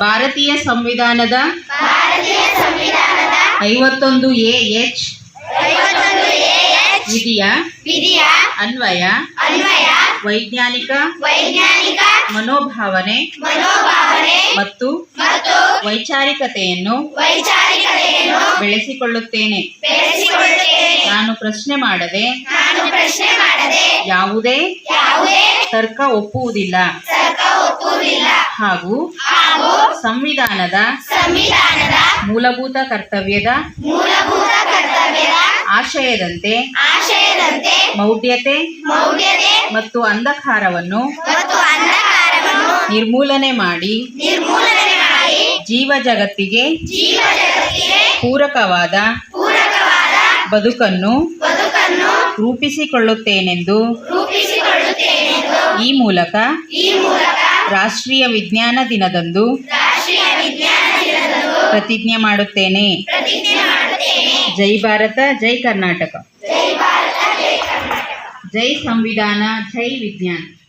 ಭಾರತೀಯ ಸಂವಿಧಾನದ ಐವತ್ತೊಂದು ಎ ಎಚ್ ವಿಧಿಯ ವಿಧಿಯ ಅನ್ವಯ ಅನ್ವಯ ವೈಜ್ಞಾನಿಕ ವೈಜ್ಞಾನಿಕ ಮನೋಭಾವನೆ ಮನೋಭಾವನೆ ಮತ್ತು ವೈಚಾರಿಕತೆಯನ್ನು ವೈಚಾರಿಕತೆಯನ್ನು ಬೆಳೆಸಿಕೊಳ್ಳುತ್ತೇನೆ. ಬೆಳೆಸಿಕೊಳ್ಳುತ್ತೇನೆ. ನಾನು ಪ್ರಶ್ನೆ ಮಾಡದೆ ನಾನು ಪ್ರಶ್ನೆ ಮಾಡದೆ ಯಾವುದೇ ಯಾವುದೇ ತರ್ಕ ಒಪ್ಪುವುದಿಲ್ಲ. ತರ್ಕ ಒಪ್ಪುವುದಿಲ್ಲ. ಹಾಗೂ ಸಂವಿಧಾನದ ಸಂವಿಧಾನದ ಮೂಲಭೂತ ಕರ್ತವ್ಯದ ಮೂಲಭೂತ ಕರ್ತವ್ಯದ ಆಶಯದಂತೆ ಆಶಯದಂತೆ ಮೌಢ್ಯತೆ ಮೌಢ್ಯತೆ ಮತ್ತು ಅಂಧಕಾರವನ್ನು ನಿರ್ಮೂಲನೆ ಮಾಡಿ ನಿರ್ಮೂಲನೆ ಮಾಡಿ ಜೀವ ಜಗತ್ತಿಗೆ ಪೂರಕವಾದ ಪೂರಕವಾದ ಬದುಕನ್ನು ಬದುಕನ್ನು ರೂಪಿಸಿಕೊಳ್ಳುತ್ತೇನೆಂದು ರೂಪಿಸಿಕೊಳ್ಳುತ್ತೇನೆಂದು ಈ ಮೂಲಕ ಈ ಮೂಲಕ ರಾಷ್ಟ್ರೀಯ ವಿಜ್ಞಾನ ದಿನದಂದು ಪ್ರತಿಜ್ಞೆ ಮಾಡುತ್ತೇನೆ. ಜೈ ಭಾರತ ಜೈ ಕರ್ನಾಟಕ. ಜೈ ಸಂವಿಧಾನ ಜೈ ವಿಜ್ಞಾನ.